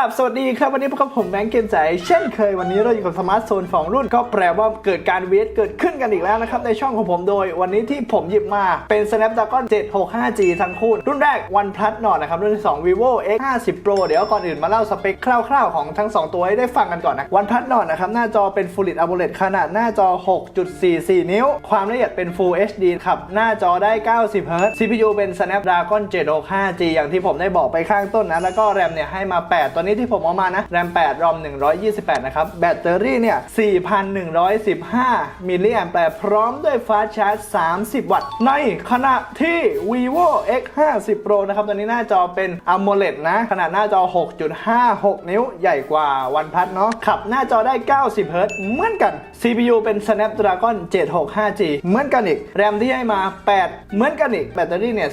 ราบสวัสดีครับวันนี้พบกับผมแบงค์เกยนใจ เช่นเคยวันนี้เราอยู่กับสมาร์ทโฟนสองรุ่นก็แปลว่าเกิดการเวทเกิดขึ้นกันอีกแล้วนะครับ ในช่องของผมโดย วันนี้ที่ผมหยิบมาเป็น Snapdragon 765G ทั้งคู่ รุ่นแรก OnePlus Nord นะครับ รุ่นที่ 2 Vivo X50 Pro เดี๋ยวก่อนอื่นมาเล่าสเปคคร่าวๆของทั้ง 2 ตัวให้ได้ฟังกันก่อนนะ OnePlus Nord นะครับหน้าจอเป็น Full AMOLED ขนาดหน้าจอ 6.44 นิ้ว ความละเอียดเป็น Full HD ครับหน้าจอได้ 90 Hz CPU เป็น Snapdragon 765G อย่างที่ผมได้บอกไปข้างต้นนะแล้วก็แรมเนี่ยให้มา 8 ตัวนี้ที่ผมเอามานะแรม8รอม 128 นะครับ แบตเตอรี่เนี่ย 4,115 มิลลิแอมแปร์พร้อมด้วยฟาสชาร์จ 30 วัตต์ ในขณะที่ vivo x50 pro นะครับ ตัวนี้หน้าจอเป็น AMOLED นะ ขนาดหน้าจอ 6.56 นิ้ว ใหญ่กว่า OnePlus เนาะ ขับหน้าจอได้ 90 Hz เหมือนกัน CPU เป็น Snapdragon 765G เหมือนกันอีก แรมที่ให้มา 8 เหมือนกันอีก แบตเตอรี่เนี่ย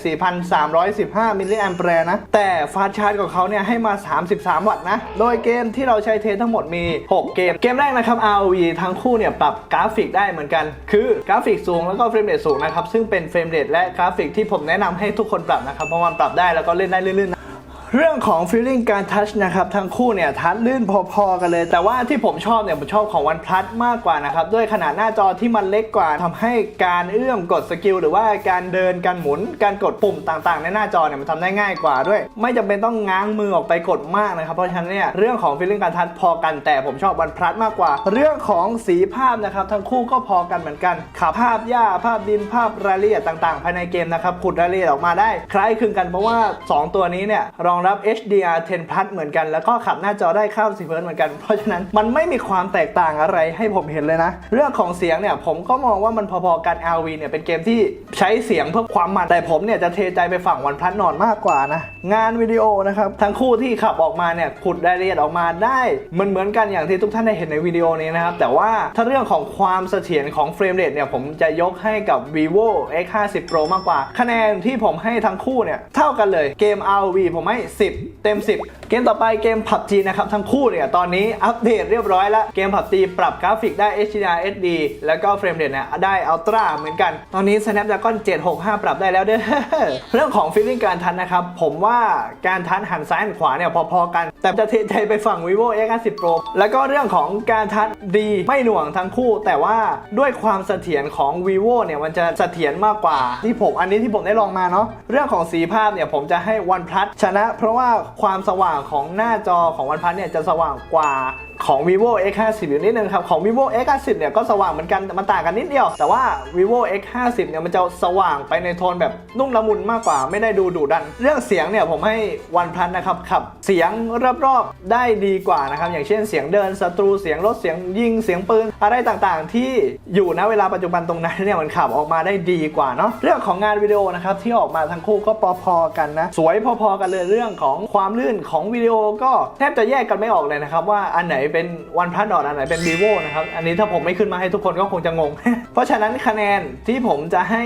4,315 มิลลิแอมแปร์นะ แต่ฟาสชาร์จของเขาเนี่ยให้มา 33วัดนะ โดยเกมที่เราใช้เทสทั้งหมดมี 6 เกม เกมแรกนะครับ ROV ทั้งคู่เนี่ยปรับกราฟิกได้เหมือนกัน คือกราฟิกสูงแล้วก็เฟรมเรทสูงนะครับ ซึ่งเป็นเฟรมเรทและกราฟิกที่ผมแนะนำให้ทุกคนปรับนะครับ เพราะมันปรับได้แล้วก็เล่นได้ลื่นๆ เรื่องของ feeling การทัชนะครับทั้งคู่เนี่ยทัชลื่นพอๆกันเลย แต่ว่าที่ผมชอบเนี่ยผมชอบของ OnePlus มากกว่านะครับด้วยขนาดหน้าจอที่มันเล็กกว่าทำให้การเอื้อมกดสกิลหรือว่าการเดินการหมุน การกดปุ่มต่างๆ ในหน้าจอเนี่ยมันทำได้ง่ายกว่าด้วย ไม่จำเป็นต้องง้างมือออกไปกดมากนะครับเพราะฉะนั้นเนี่ยเรื่องของ feeling การทัชพอกันแต่ผมชอบ OnePlus มากกว่า เรื่องของสีภาพนะครับทั้งคู่ก็พอกันเหมือนกันขับภาพหญ้าภาพดินภาพรายละเอียดต่าง ๆ ภายในเกมนะครับขุดรายละเอียดออกมาได้ คล้ายคลึงกันเพราะว่า 2 ตัวนี้เนี่ยรองรับ HDR 10 Plus เหมือนกัน แล้วก็ขับหน้าจอได้เข้าสิเพิร์เหมือนกัน เพราะฉะนั้นมันไม่มีความแตกต่างอะไรให้ผมเห็นเลยนะ เรื่องของเสียงเนี่ยผมก็มองว่ามันพอๆกัน LV เนี่ยเป็นเกมที่ใช้เสียงเพื่อความมัน แต่ผมเนี่ยจะเทใจไปฝั่งวันพลัสนอนมากกว่านะ งานวิดีโอนะครับทั้งคู่ที่ขับออกมาเนี่ยขุดรายละเอียดออกมาได้เหมือนเหมือนกันอย่างที่ทุกท่านได้เห็นในวิดีโอนี้นะครับแต่ว่าถ้าเรื่องของความเสถียรของเฟรมเรทเนี่ยผมจะยกให้กับ vivo x50 pro มากกว่า คะแนนที่ผมให้ทั้งคู่เนี่ยเท่ากันเลยเกม ROV ผมให้10 เต็ม 10 เกมต่อไปเกม PUBG นะครับทั้งคู่เนี่ยตอนนี้อัปเดตเรียบร้อยแล้ว เกม PUBG ปรับกราฟิกได้ HDR HD แล้วก็เฟรมเรทเนี่ยได้ Ultra เหมือนกัน ตอนนี้ Snapdragon 765 ปรับได้แล้วเด้อเรื่องของ feeling การทันนะครับ ผมว่าการทันหันซ้ายหันขวาเนี่ยพอๆกัน แต่จะเทใจไปฝั่ง vivo x50 pro แล้วก็เรื่องของการทันดีไม่หน่วงทั้งคู่ แต่ว่าด้วยความเสถียรของ vivo เนี่ยมันจะเสถียรมากกว่าที่ผมอันนี้ที่ผมได้ลองมาเนาะเรื่องของสีภาพเนี่ยผมจะให้ OnePlus ชนะเพราะว่าความสว่างของหน้าจอของวันพันเนี่ยจะสว่างกว่า ของ vivo x50 อยู่นิดนึงครับ ของ vivo x50 เนี่ยก็สว่างเหมือนกันมันต่างกันนิดเดียว แต่ว่า vivo x50 เนี่ยมันจะสว่างไปในโทนแบบนุ่มละมุนมากกว่าไม่ได้ดูดุดัน เรื่องเสียงเนี่ยผมให้ OnePlus นะครับขับ เสียงรอบๆได้ดีกว่านะครับ อย่างเช่นเสียงเดินศัตรูเสียงรถเสียงยิงเสียงปืน อะไรต่างๆ ที่อยู่ณเวลาปัจจุบันตรงนั้นเนี่ยมันขับออกมาได้ดีกว่าเนาะเรื่องของงานวิดีโอนะครับที่ออกมาทั้งคู่ก็พอๆกันนะสวยพอๆกันเลยเรื่องของความลื่นของวิดีโอก็แทบจะแยกกันไม่ออกเลยนะครับว่าอันไหนเป็นวันพระดอทอันไหนเป็น vivo นะครับ อันนี้ถ้าผมไม่ขึ้นมาให้ทุกคนก็คงจะงง เพราะฉะนั้นคะแนนที่ผมจะให้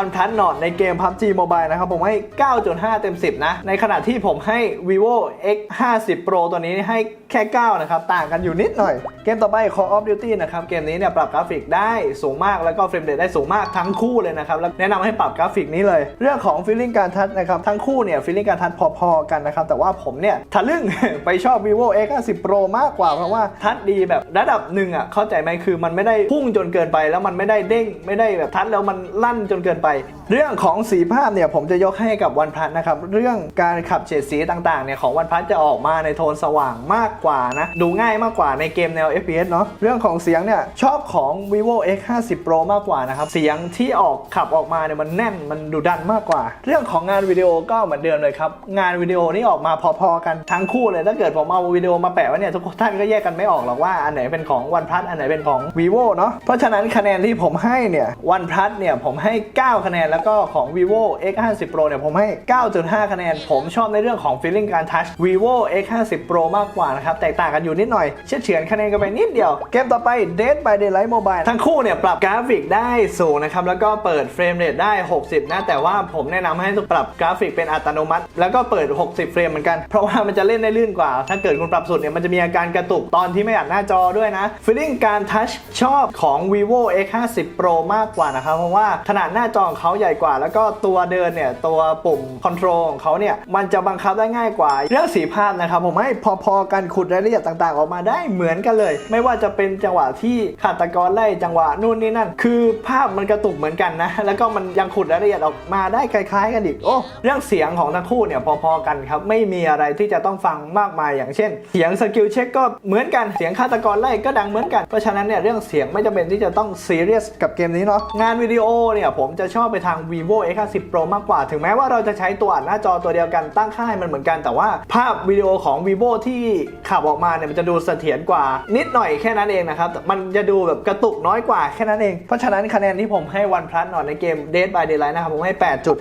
OnePlus Nord ในเกม PUBG Mobile นะครับ ผมให้ 9.5 เต็ม 10 นะ ในขณะที่ผมให้ vivo X50 Pro ตัวนี้ให้แค่ 9 นะครับ ต่างกันอยู่นิดหน่อย เกมต่อไป Call of Duty นะครับ เกมนี้เนี่ยปรับกราฟิกได้สูงมากแล้วก็เฟรมเรทได้สูงมากทั้งคู่เลยนะครับ แล้วแนะนำให้ปรับกราฟิกนี้เลย เรื่องของ feeling การทัชนะครับทั้งคู่เนี่ย feeling การทัชพอๆกันนะครับ แต่ว่าผมเนี่ยทะลึ่งไปชอบ vivo X50 Pro มากกว่าเพราะว่าทัชดีแบบระดับหนึ่งอะเข้าใจไหมคือมันไม่ได้พุ่งจนเกินไป แล้วมันไม่ได้เด้งไม่ได้แบบทัชแล้วมันลั่นจนเกินไป เรื่องของสีภาพเนี่ยผมจะยกให้กับ OnePlus นะครับเรื่องการขับเฉดสีต่างๆเนี่ยของ OnePlus จะออกมาในโทนสว่างมากกว่านะ ดูง่ายมากกว่าในเกมแนว FPS เนาะเรื่องของเสียงเนี่ยชอบของ vivo x50 pro มากกว่านะครับ เสียงที่ออกขับออกมาเนี่ยมันแน่นมันดุดันมากกว่า เรื่องของงานวิดีโอก็เหมือนเดิมเลยครับ งานวิดีโอนี่ออกมาพอๆกันทั้งคู่เลยถ้าเกิดผมเอาวิดีโอมาแปะไว้เนี่ยทุกท่านก็แยกกันไม่ออกหรอกว่าอันไหนเป็นของ OnePlus อันไหนเป็นของ vivo เนาะเพราะฉะนั้นคะแนนที่ผมให้เนี่ย OnePlus เนี่ยผมให้ 9 คะแนนแล้วก็ของ vivo x50 pro เนี่ยผมให้ 9.5 คะแนน ผมชอบในเรื่องของ feeling การ touch vivo x50 pro มากกว่านะครับนะครับ แตกต่างกันอยู่นิดหน่อย เชื่อเฉือนคะแนนกันไปนิดเดียว เกมต่อไป Dead by Daylight Mobile ทั้งคู่เนี่ย ปรับกราฟิกได้สูงนะครับ แล้วก็เปิดเฟรมเรทได้ 60 นะ แต่ว่าผมแนะนำให้ปรับกราฟิกเป็นอัตโนมัติ แล้วก็เปิด 60 เฟรมเหมือนกัน เพราะว่ามันจะเล่นได้ลื่นกว่า ถ้าเกิดคุณปรับสุดเนี่ยมันจะมีอาการกระตุกตอนที่ไม่อัดหน้าจอด้วยนะ feeling การทัชชอบของ vivo x50 pro มากกว่านะครับเพราะว่าขนาดหน้าจอของเขาใหญ่กว่า แล้วก็ตัวเดินเนี่ยตัวปุ่มคอนโทรลของเขาเนี่ยมันจะบังคับได้ง่ายกว่าเรื่องสีภาพนะครับผมให้พอๆกันขุดรายละเอียดต่างๆ ออกมาได้เหมือนกันเลย ไม่ว่าจะเป็นจังหวะที่ขาตกรไล่จังหวะนู่นนี่นั่น คือภาพมันกระตุกเหมือนกันนะ แล้วก็มันยังขุดรายละเอียดออกมาได้คล้ายๆ กันอีก โอ้ เรื่องเสียงของทั้งคู่เนี่ยพอๆกันครับ ไม่มีอะไรที่จะต้องฟังมากมาย อย่างเช่น เสียงสกิลเช็คก็เหมือนกัน เสียงฆาตกรไล่ก็ดังเหมือนกัน เพราะฉะนั้นเนี่ยเรื่องเสียงไม่จำเป็นที่จะต้องซีเรียสกับเกมนี้เนาะ งานวิดีโอเนี่ยผมจะชอบไปทาง vivo x50 pro มากกว่า ถึงแม้ว่าเราจะใช้ตัวอัดหน้าจอตัวเดียวกันตั้งค่ายมันเหมือนกัน แต่ว่าภาพวิดีโอของ vivo ที่ขับออกมาเนี่ยมันจะดูเสถียรกว่า นิดหน่อยแค่นั้นเองนะครับมันจะดูแบบกระตุกน้อยกว่าแค่นั้นเอง เพราะฉะนั้นคะแนนที่ผมให้ OnePlus หน่อยในเกม Dead by Daylight นะครับผมให้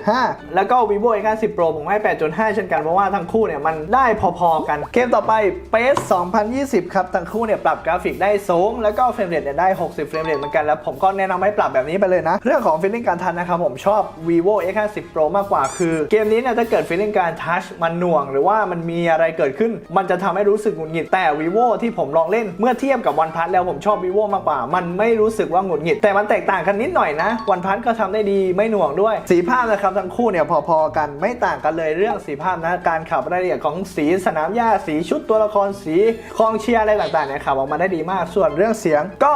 8.5 แล้วก็ vivo x50 pro ผมให้ 8.5 เช่นกันเพราะว่าทั้งคู่เนี่ยมันได้พอๆกันเกมต่อไป PES 2020 ครับทั้งคู่เนี่ยปรับกราฟิกได้สูง แล้วก็เฟรมเรทเนี่ยได้ 60 เฟรมเรทเหมือนกันแล้วผมก็แนะนำให้ปรับแบบนี้ไปเลยนะ เรื่องของ feeling การทัชนะครับผมชอบ vivo x50 pro มากกว่าคือ เกมนี้เนี่ยถ้าเกิด feeling การทัชมันหน่วง หรือว่ามันมีอะไรเกิดขึ้น มันจะทำให้รู้สึกหงุดหงิดแต่ vivo ที่ผมลองเล่นเมื่อเทียบกับ o n e p l u แล้วผมชอบ vivo มากกว่า มันไม่รู้สึกว่าหงุดหงิดแต่มันแตกต่างกันนิดหน่อยนะ o n e p l u ก็ทำได้ดีไม่หน่วงด้วย สีภาพนะครับทั้งคู่เนี่ยพอๆกันไม่ต่างกันเลยเรื่องสีภาพนะการขับรายละเอียดของสีสนามหญ้าสีชุดตัวละครสีกองเชียร์อะไรต่างๆเนี่ยขับออกมาได้ดีมากส่วนเรื่องเสียง ก็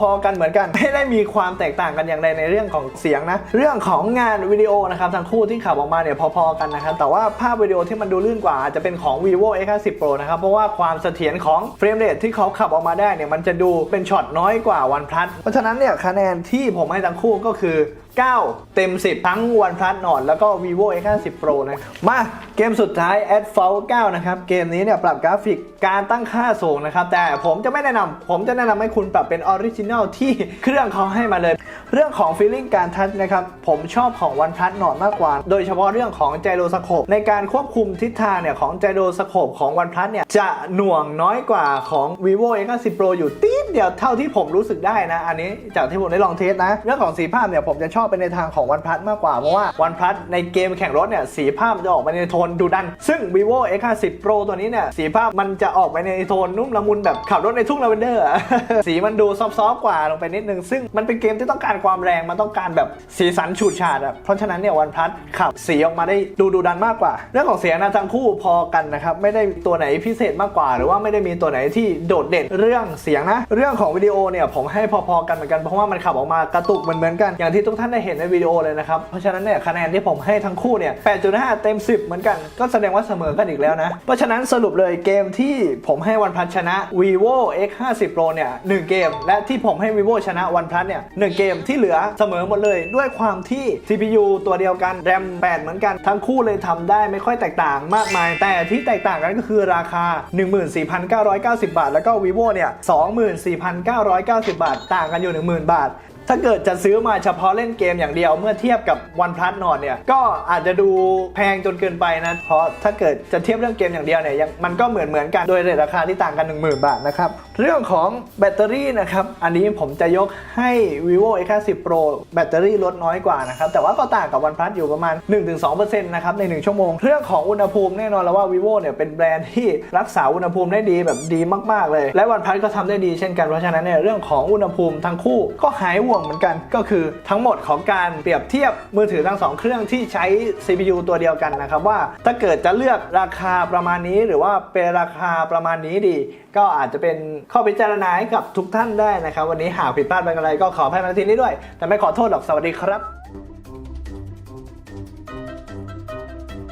พอๆกันเหมือนกันไม่ได้มีความแตกต่างกันอย่างใดในเรื่องของเสียงนะเรื่องของงานวิดีโอนะครับทั้งคู่ที่ขับออกมาเนี่ยพอๆกันนะครับแต่ว่าภาพวิดีโอที่มันดูลื่นกว่าจจะเป็นของ vivo x50 pro นะครับเพราะว่าความเสถียรของเฟรมเรทที่เขาขับออกมาได้เนี่ยมันจะดูเป็นช็อตน้อยกว่าวันพลัสเพราะฉะนั้นเนี่ยคะแนนที่ผมให้ทั้งคู่ก็คือ9 เต็ม 10 ทั้ง OnePlus Nord แล้วก็ vivo x50 pro นะมาเกมสุดท้าย a d f a l 9นะครับ เกมนี้เนี่ยปรับกราฟิกการตั้งค่าสูงนะครับ แต่ผมจะไม่แนะนำผมจะแนะนำให้คุณปรับเป็นออริจินัลที่เครื่องเขาให้มาเลย เรื่องของ feeling การทัชนะครับ ผมชอบของ OnePlus Nord มากกว่า โดยเฉพาะเรื่องของ gyroscope ในการควบคุมทิศทางเนี่ยของ gyroscope ของ OnePlus เนี่ยจะหน่วงน้อยกว่าของ vivo x50 pro อยู่ตีดเดียวเท่าที่ผมรู้สึกได้นะ อันนี้จากที่ผมได้ลองเทสนะ เรื่องของสีภาพเนี่ยผมจะชอบเป็นในทางของ OnePlus มากกว่า เพราะว่า OnePlus ในเกมแข่งรถเนี่ยสีภาพจะออกไปในโทนดูดัน ซึ่ง vivo x50 pro ตัวนี้เนี่ยสีภาพมันจะออกไปในโทนนุ่มละมุนแบบขับรถในทุ่งลาเวนเดอร์สีมันดูซอฟต์ๆกว่าลงไปนิดนึง ซึ่งมันเป็นเกมที่ต้องการความแรงมันต้องการแบบสีสันฉูดฉาดอะเพราะฉะนั้นเนี่ย OnePlus ขับสีออกมาได้ดูดูดันมากกว่า เรื่องของเสียงนะทั้งคู่พอกันนะครับไม่ได้ตัวไหนพิเศษมากกว่า หรือว่าไม่ได้มีตัวไหนที่โดดเด่นเรื่องเสียงนะ เรื่องของวิดีโอเนี่ยผมให้พอๆกันเหมือนกันเพราะว่ามันขับออกมากระตุกเหมือนๆกันอย่างที่ทุกท่านได้เห็นในวิดีโอเลยนะครับ เพราะฉะนั้นเนี่ยคะแนนที่ผมให้ทั้งคู่เนี่ย 8.5 เต็ม 10 เหมือนกัน ก็แสดงว่าเสมอกันอีกแล้วนะ เพราะฉะนั้นสรุปเลยเกมที่ผมให้ OnePlus ชนะ vivo x50 pro เนี่ย1เกม และที่ผมให้ vivo ชนะ OnePlus เนี่ย1เกมที่เหลือเสมอหมดเลย ด้วยความที่ CPU ตัวเดียวกัน RAM 8 เหมือนกัน ทั้งคู่เลยทำได้ไม่ค่อยแตกต่างมากมาย แต่ที่แตกต่างกันก็คือราคา 14,990 บาท แล้วก็ vivo เนี่ย 24,990 บาท ต่างกันอยู่ 10,000 บาท ถ้าเกิดจะซื้อมาเฉพาะเล่นเกมอย่างเดียวเมื่อเทียบกับ OnePlus Nord เนี่ยก็อาจจะดูแพงจนเกินไปนะ เพราะถ้าเกิดจะเทียบเรื่องเกมอย่างเดียวเนี่ยยังมันก็เหมือนเหมือนกันโดยเรทราคาที่ต่างกัน 10,000 บาทนะครับ เรื่องของแบตเตอรี่นะครับ อันนี้ผมจะยกให้ vivo x50 pro แบตเตอรี่ลดน้อยกว่านะครับ แต่ว่าก็ต่างกับ OnePlus อยู่ประมาณ 1-2%นะครับใน 1 ชั่วโมง เรื่องของอุณหภูมิแน่นอนแล้วว่า vivo เนี่ยเป็นแบรนด์ที่รักษาอุณหภูมิได้ดีแบบดีมาก ๆ เลย และ OnePlus ก็ทำได้ดีเช่นกันเพราะฉะนั้นเนี่ยเรื่องของอุณหภูมิทั้งคู่ก็หายห่วงเหมือนกัน ก็คือทั้งหมดของการเปรียบเทียบมือถือทั้งสองเครื่องที่ใช้ CPU ตัวเดียวกันนะครับว่าถ้าเกิดจะเลือกราคาประมาณนี้ หรือว่าเป็นราคาประมาณนี้ดี ก็อาจจะเป็นข้อพิจารณาให้กับทุกท่านได้นะครับ วันนี้หากผิดพลาดไปอะไรก็ขออภัยมาที่นี้ด้วย แต่ไม่ขอโทษหรอกสวัสดีครับ